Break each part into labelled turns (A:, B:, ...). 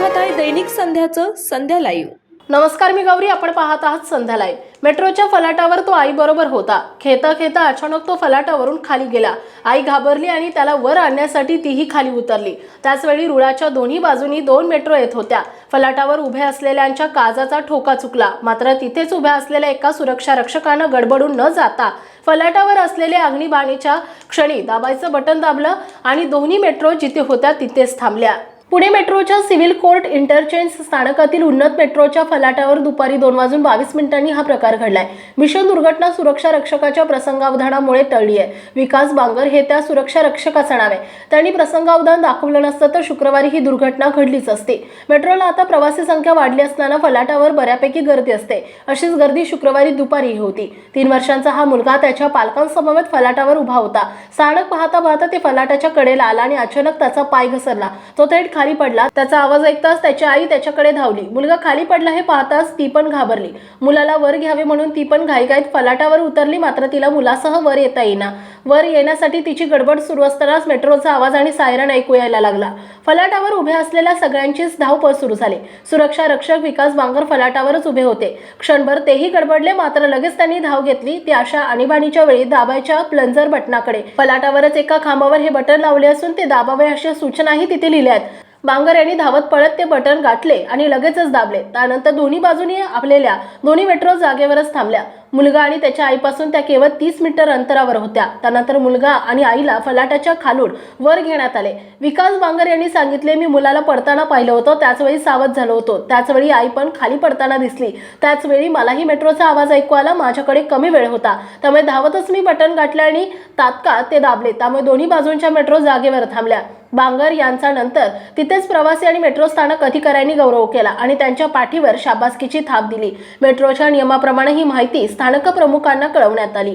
A: दैनिक संध्याचं संध्या live
B: नमस्कार मी गौरी आपण पाहत आहात संध्या लाईव्ह मेट्रोच्या फलाटावर तो आई बरोबर होता. खेता खेता अचानक तो फलाटावरून खाली गेला. आई घाबरली आणि त्याला वर आणण्यासाठी तीही खाली उतरली. त्याचवेळी रुळाच्या दोन्ही बाजूनी दोन मेट्रो येत होत्या. फलाटावर उभ्या असलेल्यांच्या काजाचा ठोका चुकला. मात्र तिथेच उभ्या असलेल्या एका सुरक्षा रक्षकानं गडबडून न जाता फलाटावर असलेल्या अग्निबाणीच्या क्षणी दाबायचं बटन दाबलं आणि दोन्ही मेट्रो जिथे होत्या तिथेच थांबल्या. पुणे मेट्रोच्या सिव्हिल कोर्ट इंटरचेंज स्थानकातील उन्नत मेट्रोच्या फलाटावर दुपारी दोन वाजून बावीस मिनिटांनी हा प्रकार घडलाय. भीषण दुर्घटना सुरक्षा रक्षकाच्या प्रसंगावधानामुळे टळली आहे. विकास बांगर हे त्या सुरक्षा रक्षकाचं नाव आहे. त्यांनी प्रसंगावधान दाखवलं नसतं तर शुक्रवारी ही दुर्घटना घडलीच असते. मेट्रोला आता प्रवासी संख्या वाढली असताना फलाटावर बऱ्यापैकी गर्दी असते. अशीच गर्दी शुक्रवारी दुपारीही होती. तीन वर्षांचा हा मुलगा त्याच्या पालकांसमवेत फलाटावर उभा होता. स्थानक पाहता पाहता ते फलाटाच्या कडेला आला आणि अचानक त्याचा पाय घसरला. तो थेट खाली पडला त्याचा आवाज ऐकताच त्याची आई त्याच्याकडे धावली. मुलगा खाली पडला हे पाहताच ती पण घाबरली. मुलाला वर घ्यावे म्हणून ती पण घाईघाईत फलाटावर उतरली मात्र तिला मुलासह वर येता येईना. वर येण्यासाठी तिची गडबड सुरू असतानाच मेट्रोचा आवाज आणि सायरन ऐकू यायला लागला. फलाटावर उभ्या असलेल्या सगळ्यांचीच धावपळ सुरू झाली. सुरक्षा रक्षक विकास बांगर फलाटावरच उभे होते. क्षणभर तेही गडबडले मात्र लगेच त्यांनी धाव घेतली. ती अशा आणीबाणीच्या वेळी दाबायच्या प्लंजर बटनाकडे. फलाटावरच एका खांबावर हे बटन लावले असून ते दाबावे अशा सूचनाही तिथे लिहिल्या आहेत. बांगर यांनी धावत पळत ते बटन गाठले आणि लगेचच दाबले. त्यानंतर दोन्ही बाजूनी आपलेल्या दोन्ही मेट्रो जागेवरच थांबल्या. मुलगा आणि त्याच्या आईपासून त्या केवळ तीस मीटर अंतरावर होत्या. त्यानंतर मुलगा आणि आईला फलाटाच्या खालून वर घेण्यात आले. विकास बांगर यांनी सांगितले मी मुलाला पडताना पाहिलं होतं त्याचवेळी सावध झालो होतो. त्याचवेळी आई पण खाली पडताना दिसली. त्याचवेळी मलाही मेट्रोचा आवाज ऐकू आला माझ्याकडे कमी वेळ होता. त्यामुळे धावतच मी बटन गाठले आणि तात्काळ ते दाबले. त्यामुळे दोन्ही बाजूंच्या मेट्रो जागेवर थांबल्या. बांगर यांचा नंतर तिथेच प्रवासी आणि मेट्रो स्थानक अधिकाऱ्यांनी गौरव केला आणि त्यांच्या पाठीवर शाबासकीची थाप दिली. मेट्रोच्या नियमाप्रमाणे ही माहिती स्थानक प्रमुखांना कळवण्यात आली.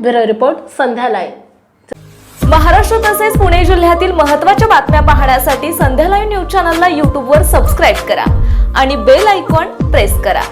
B: Bureau report Sandhya live.
A: Maharashtra तसेच पुणे जिल्ह्यातील महत्त्वाच्या बातम्या पाहण्यासाठी संध्या लाईव्ह न्यूज चॅनलला यूट्यूबवर सबस्क्राईब करा आणि बेल आयकॉन प्रेस करा.